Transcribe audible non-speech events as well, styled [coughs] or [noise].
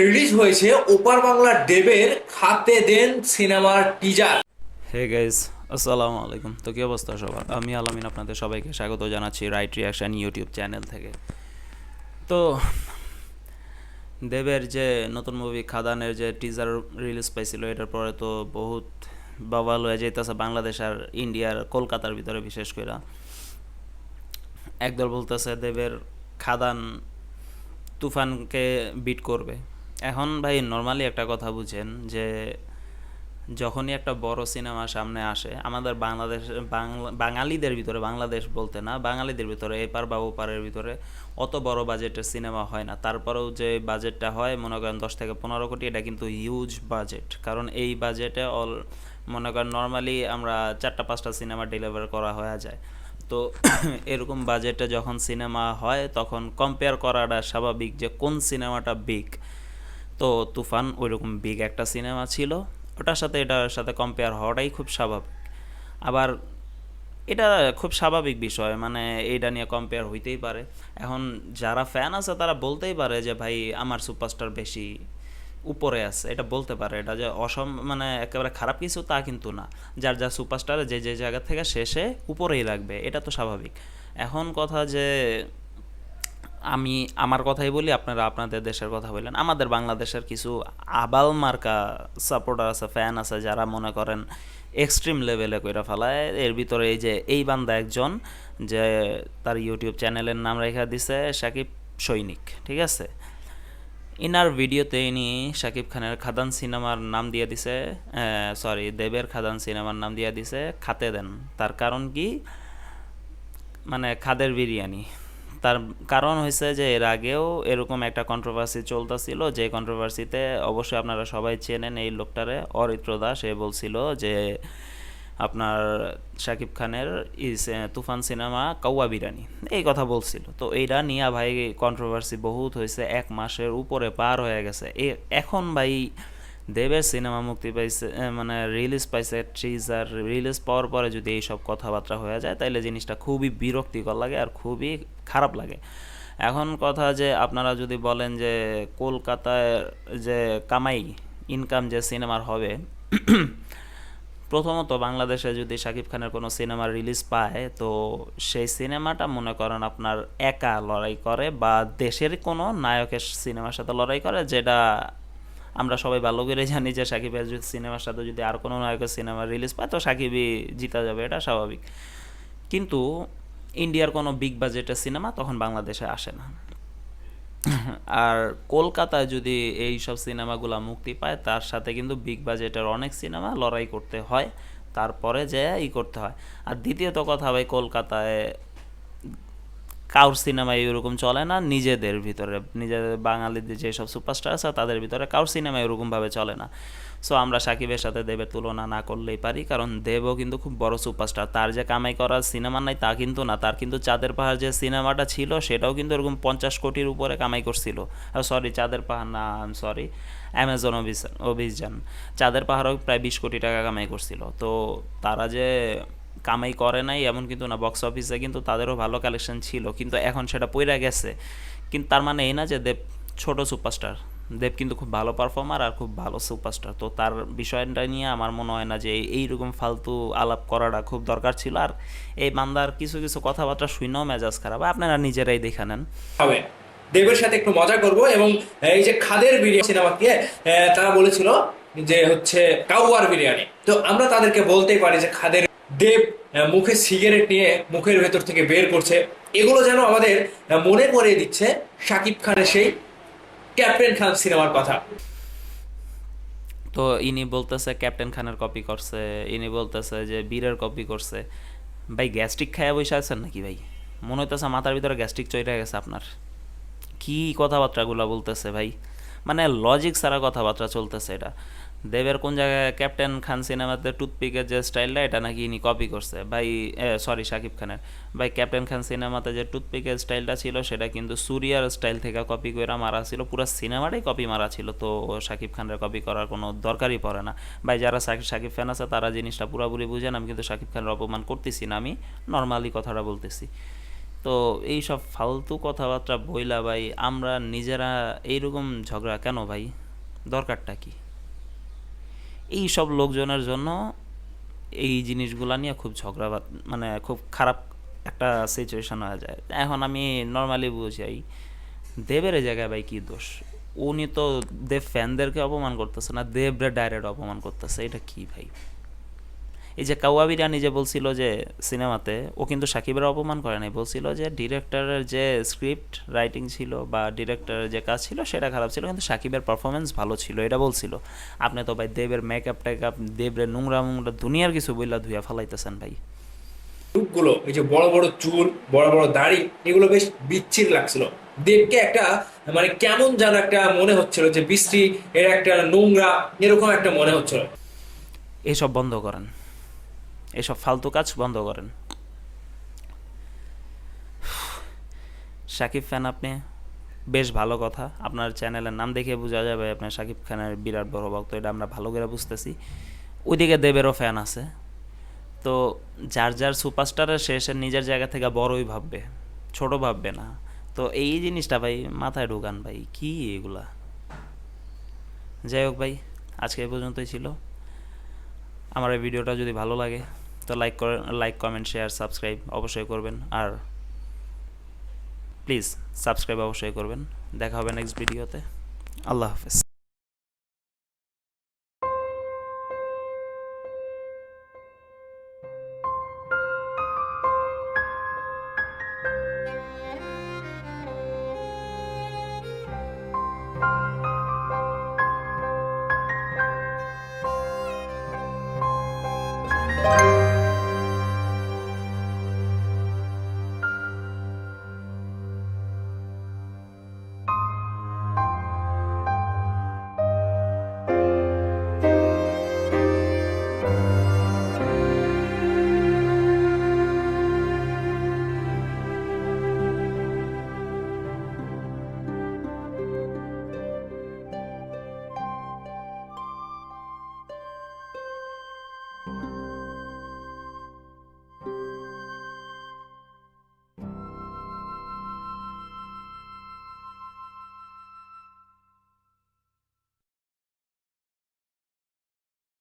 Release হয়েছে ওপার বাংলা ডেবের খাতে দেন সিনেমার টিজার হে গাইজ আসসালামু আলাইকুম। তো কী অবস্থা সবার? আমি আলামিন আপনাদের সবাইকে স্বাগত জানাচ্ছি রাইট রিয়াকশান ইউটিউব চ্যানেল থেকে। তো দেবের যে নতুন মুভি খাদানের যে টিজার রিলিজ পাইছিল, এটার পরে তো বহুত বাবাল হয়ে যাইতেছে বাংলাদেশ আর ইন্ডিয়ার কলকাতার ভিতরে বিশেষ করে একদল বলতেছে, দেবের খাদান তুফানকে বিট করবে। এখন ভাই নর্মালি একটা কথা বুঝেন যে যখনই একটা বড় সিনেমা সামনে আসে, আমাদের বাংলাদেশ, বাংলা, বাঙালিদের ভিতরে, বাংলাদেশ বলতে না, বাঙালিদের ভিতরে, এপার বা ওপারের ভিতরে অত বড় বাজেটের সিনেমা হয় না। তারপরেও যে বাজেটটা হয়, মনে করেন দশ থেকে পনেরো কোটি, এটা কিন্তু হিউজ বাজেট কারণ এই বাজেটে অল মনে করেন নর্মালি আমরা চারটা, পাঁচটা সিনেমা ডেলিভার করা হয়ে যায়। তো [coughs] এরকম বাজেটে যখন সিনেমা হয়, তখন কম্পেয়ার করাটা স্বাভাবিক যে কোন সিনেমাটা বিগ তো তুফান ওইরকম বিগ একটা সিনেমা ছিল। ওটার সাথে এটার সাথে কম্পেয়ার হওয়াটাই খুব স্বাভাবিক। আবার এটা খুব স্বাভাবিক বিষয় মানে এইটা নিয়ে কম্পেয়ার হইতেই পারে। এখন যারা ফ্যান আছে তারা বলতেই পারে যে, ভাই, আমার সুপারস্টার বেশি উপরে আছে। এটা বলতে পারে এটা যে অসম মানে একেবারে খারাপ কিছু তা কিন্তু না। যার যা সুপারস্টার যে যে জায়গা থেকে শেষে উপরেই রাখবে, এটা তো স্বাভাবিক। এখন কথা যে আমি আমার কথাই বলি, আপনারা আপনাদের দেশের কথা বললেন আমাদের বাংলাদেশের কিছু আবাল মার্কা সাপোর্টার আছে ফ্যান আছে, যারা মনে করেন এক্সট্রিম লেভেলে কইরা ফেলায়। এর ভিতরে এই যে এই বান্দা একজন, যে তার ইউটিউব চ্যানেলের নাম রেখা দিছে, সাকিব সৈনিক, ঠিক আছে? ইনার ভিডিওতে ইনি শাকিব খানের খাদান সিনেমার নাম দিয়ে দিছে সরি দেবের খাদান সিনেমার নাম দিয়ে দিছে, খাতে দেন। তার কারণ কি? মানে খাদের বিরিয়ানি। তার কারণ হয়েছে যে এর আগেও এরকম একটা কন্ট্রোভার্সি চলতেছিল, যে কন্ট্রোভার্সিতে অবশ্যই আপনারা সবাই চেনেন এই লোকটারে, অরিত্র দাস। সে বলছিল যে আপনার শাকিব খানের তুফান সিনেমা কাউয়া বিরানি। এই কথা বলছিল। তো এইটা নিয়ে ভাই কন্ট্রোভার্সি বহুত হয়েছে, এক মাসের উপরে পার হয়ে গেছে। এ- এখন ভাই দেবের সিনেমা মুক্তি পাইছে মানে রিলিজ পাইছে ট্রিজার রিলিজ পাওয়ার পরে যদি এইসব কথাবার্তা হয়ে যায়, তাইলে জিনিসটা খুবই বিরক্তিকর লাগে আর খুবই খারাপ লাগে। এখন কথা যে আপনারা যদি বলেন যে কলকাতায় যে কামাই ইনকাম যে সিনেমার হবে, প্রথমত বাংলাদেশে যদি শাকিব খানের কোনো সিনেমা রিলিজ পায়, তো সেই সিনেমাটা মনে করেন আপনার একা লড়াই করে বা দেশের কোনো নায়কের সিনেমার সাথে লড়াই করে, যেটা আমরা সবাই ভালো করে জানি যে সাকিবের সিনেমার সাথে যদি আর কোনো নায়কের সিনেমা রিলিজ পায়, তো সাকিবই জিতা যাবে, এটা স্বাভাবিক। কিন্তু ইন্ডিয়ার কোনো বিগ বাজেটের সিনেমা তখন বাংলাদেশে আসে না। আর কলকাতায় যদি এই সব সিনেমাগুলো মুক্তি পায়, তার সাথে কিন্তু বিগ বাজেটের অনেক সিনেমা লড়াই করতে হয়, তারপরে যে ই করতে হয়। আর দ্বিতীয়ত কথা ভাই, কলকাতায় কাউর সিনেমা এরকম চলে না, নিজেদের ভিতরে, নিজেদের বাঙালিদের যেসব সুপারস্টার আছে তাদের ভিতরে কাউর সিনেমা এরকমভাবে চলে না। সো আমরা সাকিবের সাথে দেবের তুলনা না করলেই পারি, কারণ দেবও কিন্তু খুব বড় সুপারস্টার তার যে কামাই করার সিনেমা নাই তা কিন্তু না, তার কিন্তু চাঁদের পাহাড় যে সিনেমাটা ছিল সেটাও কিন্তু এরকম পঞ্চাশ কোটির উপরে কামাই করছিল। সরি চাঁদের পাহাড় না সরি অ্যামাজন অভিযান অভিযান চাঁদের পাহাড়ও প্রায় বিশ কোটি টাকা কামাই করছিল। তো তারা যে কামাই করে নাই এমন কিন্তু না বক্স অফিসে কিন্তু তাদেরও ভালো কালেকশন ছিল কিন্তু এখন সেটা পইরা গেছে। কিন্তু তার মানে এই না যে দেব ছোট সুপারস্টার দেব কিন্তু খুব ভালো পারফর্মার আর খুব ভালো সুপারস্টার তো তার বিষয়টা নিয়ে আমার মনে হয় না যে এইরকম ফালতু আলাপ করাটা খুব দরকার ছিল। আর এই বান্দার কিছু কিছু কথাবার্তা শুনেও মেজাজ খারাপ। আপনারা নিজেরাই দেখে নেন। দেবের সাথে একটু মজা করব এবং এই যে খাদের বিরিয়ানি সিনেমাকে আহ, তারা বলেছিল যে হচ্ছে কাউয়ার বিরিয়ানি। তো আমরা তাদেরকে বলতেই পারি যে খাদের দেব মুখে সিগারেট নিয়ে মুখের ভেতর থেকে বের করছে। এগুলো যেন আমাদের মনে করিয়ে দিচ্ছে শাকিব খানের সেই ক্যাপ্টেন খান সিনেমার কথা। তো ইনি বলতেছে ক্যাপ্টেন খানের কপি করছে, ইনি বলতেছে যে বীরের কপি করছে। ভাই গ্যাস্ট্রিক খায়া বসে আছেন নাকি ভাই? মনে হইতেছে মাথার ভিতরে গ্যাস্ট্রিক চইরা গেছে আপনার। কি কথাবার্তাগুলো বলতেছে ভাই? মানে লজিক সারা কথাবার্তা চলতেছে এটা। দেবের কোন জায়গায় ক্যাপ্টেন খান সিনেমাতে টুথপিকের যে স্টাইলটা এটা নাকি ইনি কপি করছে। ভাই সরি শাকিব খানের ভাই ক্যাপ্টেন খান সিনেমাতে যে টুথপিকের স্টাইলটা ছিল, সেটা কিন্তু সুরিয়ার স্টাইল থেকে কপি করে মারা ছিল। পুরো সিনেমাটাই কপি মারা ছিল, তো শাকিব খানের কপি করার কোনো দরকারই পড়ে না। ভাই, যারা শাকিব শাকিব ফ্যান আছে, তারা জিনিসটা পুরোপুরি বুঝেন, আমি কিন্তু শাকিব খানের অপমান করতেছি না, আমি নর্মালি কথাটা বলতেছি। তো এই সব ফালতু কথাবার্তা বইলা ভাই, আমরা নিজেরা এইরকম ঝগড়া কেন ভাই? দরকারটা কি? এই সব লোকজনের জন্য এই জিনিসগুলা নিয়ে খুব ঝগড়া মানে খুব খারাপ একটা সিচুয়েশন হয়ে যায়। এখন আমি নর্মালি বুঝাই, দেবের জায়গায় ভাই কি দোষ? উনি তো দেব ফ্যানদেরকে অপমান করতেছে না, দেবরে ডাইরেক্ট অপমান করতেছে, এটা কি ভাই? এই যে কাওয়া বিরিয়ানি যে বলছিল যে সিনেমাতে ও কিন্তু সাকিবের অপমান করে নাই। বলছিল যে ডিরেক্টরের যে স্ক্রিপ্ট রাইটিং ছিল বা ডিরেক্টরের যে কাজ ছিল সেটা খারাপ ছিল কিন্তু সাকিবের পারফরমেন্স ভালো ছিল এটা বলছিল। আপনি তো ভাই দেবের মেকআপ টেকআপ দেবরে নোংরা মোংরা দুনিয়ার কিছু বইলা ধুইয়া ফালাইতেছেন ভাই। রূপগুলো এই যে বড় বড় চুল বড় বড় দাড়ি এগুলো বেশ বিচ্ছির লাগছিল। দেবকে একটা মানে কেমন যেন একটা মনে হচ্ছিল যে বৃষ্টি এর একটা নোংরা এরকম একটা মনে হচ্ছিল। এসব বন্ধ করেন। এসব ফালতু কাজ বন্ধ করেন। শাকিব ফ্যান আপনি বেশ ভালো কথা। আপনার চ্যানেলের নাম দেখে বোঝা যাবে আপনার শাকিব খানের বিরাট বড় ভক্ত, এটা আমরা ভালো করে বুঝতেছি। ওইদিকে দেবেরও ফ্যান আছে। তো যার যার সুপারস্টারের শেষে নিজের জায়গা থেকে বড়ই ভাববে, ছোট ভাববে না। তো এই জিনিসটা ভাই মাথায় ঢুকান ভাই, কি এগুলা? যাই হোক ভাই, আজকে এই পর্যন্তই ছিল। আমার এই ভিডিওটা যদি ভালো লাগে তো like like comment share subscribe অবশ্যই করবেন। আর প্লিজ সাবস্ক্রাইব অবশ্যই করবেন। দেখা হবে নেক্সট ভিডিওতে আল্লাহ হাফেজ।